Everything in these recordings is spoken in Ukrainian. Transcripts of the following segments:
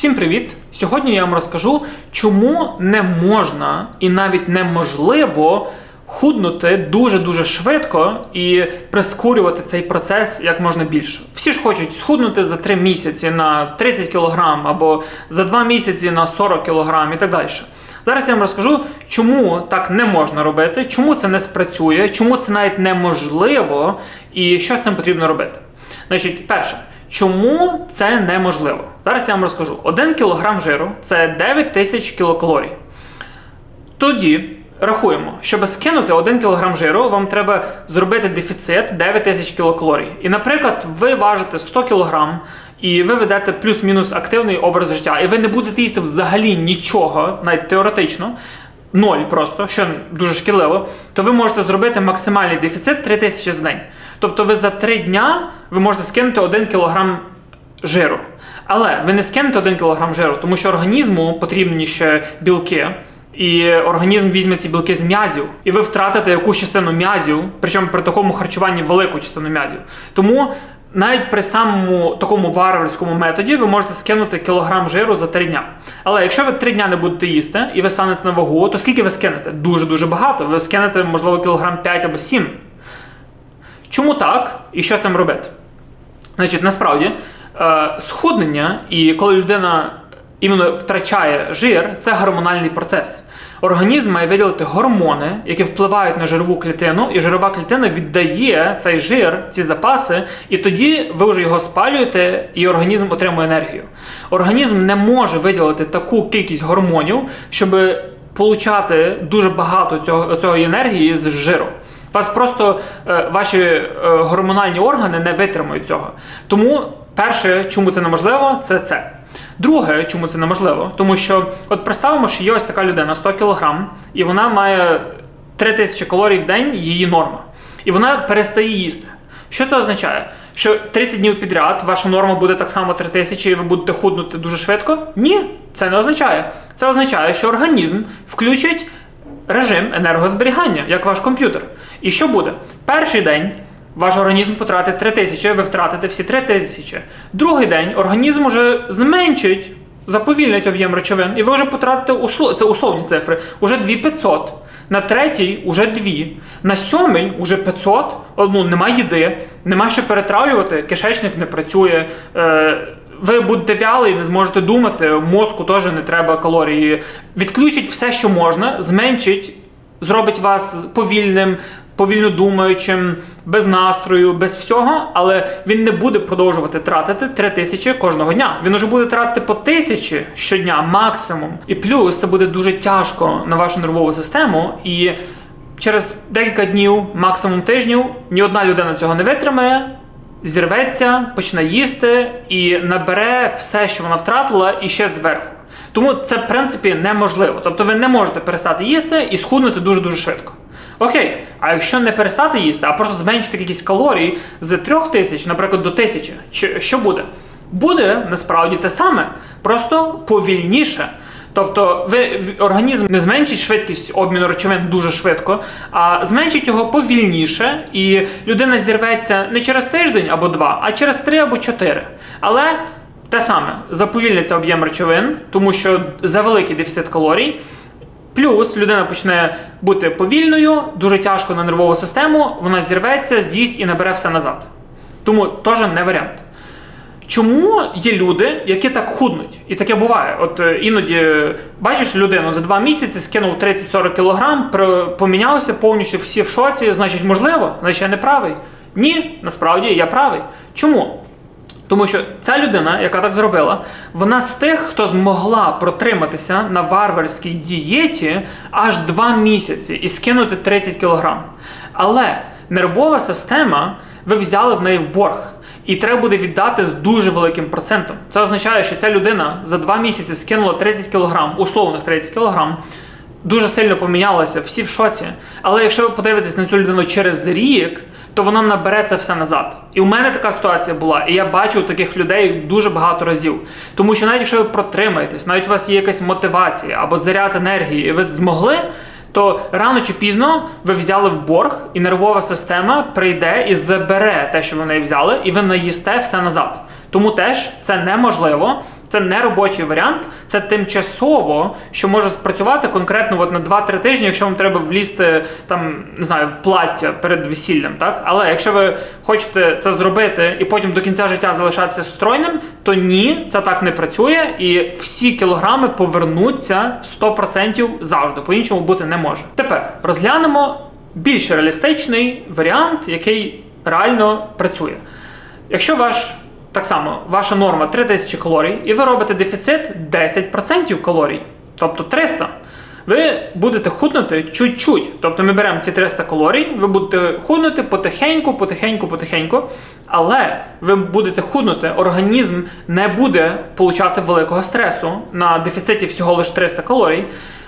Всім привіт! Сьогодні я вам розкажу, чому не можна і навіть неможливо худнути дуже-дуже швидко і прискорювати цей процес як можна більше. Всі ж хочуть схуднути за 3 місяці на 30 кг або за 2 місяці на 40 кг і так далі. Зараз я вам розкажу, чому так не можна робити, чому це не спрацює, чому це навіть неможливо і що з цим потрібно робити. Значить, перше, чому це неможливо? Зараз я вам розкажу. 1 кг жиру це 9 тисяч кілокалорій. Тоді рахуємо, щоб скинути 1 кг жиру, вам треба зробити дефіцит 9 тисяч кілокалорій. І, наприклад, ви важите 100 кг, і ви ведете плюс-мінус активний образ життя, і ви не будете їсти взагалі нічого, навіть теоретично. Ноль просто, що дуже шкідливо, то ви можете зробити максимальний дефіцит 3 тисячі за день. Тобто ви за 3 дня ви можете скинути 1 кг жиру. Але ви не скинете 1 кг жиру, тому що організму потрібні ще білки. І організм візьме ці білки з м'язів, і ви втратите якусь частину м'язів, причому при такому харчуванні велику частину м'язів. Тому навіть при самому такому варварському методі ви можете скинути кілограм жиру за 3 дня. Але якщо ви 3 дня не будете їсти і ви станете на вагу, то скільки ви скинете? Дуже-дуже багато. Ви скинете, можливо, кілограм 5 або 7. Чому так? І що з цим робити? Значить, насправді, е, схуднення і коли людина іменно втрачає жир, це гормональний процес. Організм має виділити гормони, які впливають на жирову клітину, і жирова клітина віддає цей жир, ці запаси, і тоді ви вже його спалюєте, і організм отримує енергію. Організм не може виділити таку кількість гормонів, щоб получати дуже багато цього, цієї енергії з жиру. Вас просто е, ваші е, гормональні органи не витримують цього. Тому перше, чому це неможливо, це це. Друге, чому це неможливо, тому що от представимо, що є ось така людина 100 кг, і вона має 3000 калорій в день, її норма. І вона перестає їсти. Що це означає? Що 30 днів підряд ваша норма буде так само 3000 і ви будете худнути дуже швидко? Ні, це не означає. Це означає, що організм включить режим енергозберігання, як ваш комп'ютер. І що буде? Перший день. Ваш організм потратить 3 тисячі, ви втратите всі 3 тисячі. Другий день організм уже зменшить, заповільнить об'єм речовин, і ви вже потратите услов... це условні цифри, уже 2500. На третій уже 2. На сьомий уже 500. Ну, нема їди, нема що перетравлювати, кишечник не працює. Е... Ви будете вялий, не зможете думати, мозку теж не треба калорії. Відключить все, що можна, зменшить, зробить вас повільним, повільно думаючим, без настрою, без всього, але він не буде продовжувати тратити 3 тисячі кожного дня. Він уже буде тратити по тисячі щодня, максимум. І плюс це буде дуже тяжко на вашу нервову систему. І через декілька днів, максимум тижнів, ні одна людина цього не витримає. Зірветься, почне їсти і набере все, що вона втратила, і ще зверху. Тому це, в принципі, неможливо. Тобто ви не можете перестати їсти і схуднути дуже-дуже швидко. Окей, а якщо не перестати їсти, а просто зменшити кількість калорій з трьох тисяч, наприклад, до тисячі, що буде? Буде насправді те саме, просто повільніше. Тобто ви організм не зменшить швидкість обміну речовин дуже швидко, а зменшить його повільніше, і людина зірветься не через тиждень або два, а через три або чотири. Але те саме заповільниться об'єм речовин, тому що за великий дефіцит калорій. Плюс людина почне бути повільною, дуже тяжко на нервову систему, вона зірветься, з'їсть і набере все назад. Тому теж не варіант. Чому є люди, які так худнуть? І таке буває. От е, іноді бачиш людину за два місяці скинув 30-40 кг, помінявся повністю всі в шоці, значить, можливо, значить я не правий. Ні, насправді я правий. Чому? Тому що ця людина, яка так зробила, вона з тих, хто змогла протриматися на варварській дієті аж два місяці і скинути 30 кілограм. Але нервова система, ви взяли в неї в борг. І треба буде віддати з дуже великим процентом. Це означає, що ця людина за два місяці скинула 30 кілограм, условних 30 кілограм, дуже сильно помінялася, всі в шоці. Але якщо ви подивитесь на цю людину через рік, то вона набере це все назад. І у мене така ситуація була, і я бачу таких людей дуже багато разів. Тому що навіть якщо ви протримаєтесь, навіть у вас є якась мотивація або заряд енергії, і ви змогли. То рано чи пізно ви взяли в борг, і нервова система прийде і забере те, що ви неї взяли, і ви наїсте все назад. Тому теж це неможливо. Це не робочий варіант, це тимчасово, що може спрацювати конкретно от на 2-3 тижні, якщо вам треба влізти там, не знаю, в плаття перед весіллям. Так? Але якщо ви хочете це зробити і потім до кінця життя залишатися стройним, то ні, це так не працює, і всі кілограми повернуться 100% завжди. По-іншому бути не може. Тепер розглянемо більш реалістичний варіант, який реально працює. Якщо ваш так само ваша норма 3000 калорій, і ви робите дефіцит 10% калорій, тобто 300, ви будете худнути чуть-чуть. Тобто ми беремо ці 300 калорій, ви будете худнути потихеньку, потихеньку, потихеньку, але ви будете худнути, організм не буде получати великого стресу на дефіциті всього лише 300 калорій.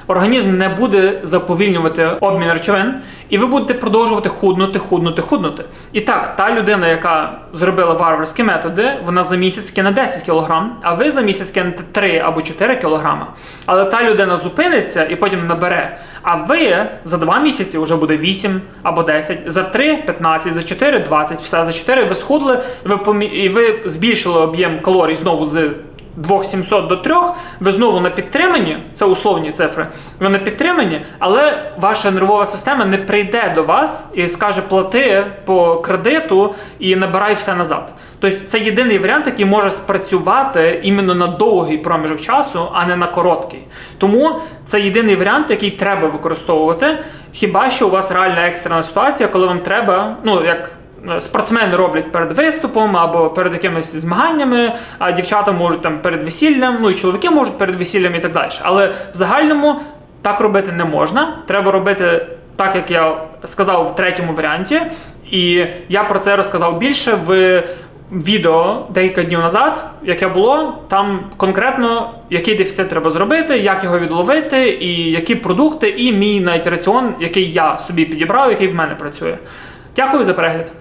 Організм не буде заповільнювати обмін речовин, і ви будете продовжувати худнути, худнути, худнути. І так, та людина, яка зробила варварські методи, вона за місяць кине 10 кг, а ви за місяць кинете 3 або 4 кг. Але та людина зупиниться і потім набере. А ви за 2 місяці вже буде 8 або 10, за 3 15, за 4 20, все за 4 ви схудли, ви і ви збільшили об'єм калорій знову з 2700 до 3, ви знову на підтриманні, це условні цифри, ви на підтриманні, але ваша нервова система не прийде до вас і скаже плати по кредиту і набирай все назад. Тобто це єдиний варіант, який може спрацювати іменно на довгий проміжок часу, а не на короткий. Тому це єдиний варіант, який треба використовувати. Хіба що у вас реальна екстрена ситуація, коли вам треба, ну як спортсмени роблять перед виступом або перед якимись змаганнями, а дівчата можуть там перед весіллям, ну і чоловіки можуть перед весіллям і так далі. Але в загальному так робити не можна. Треба робити так, як я сказав в третьому варіанті. І я про це розказав більше в відео декілька днів назад, яке було, там конкретно який дефіцит треба зробити, як його відловити, і які продукти, і мій навіть раціон, який я собі підібрав, який в мене працює. Дякую за перегляд.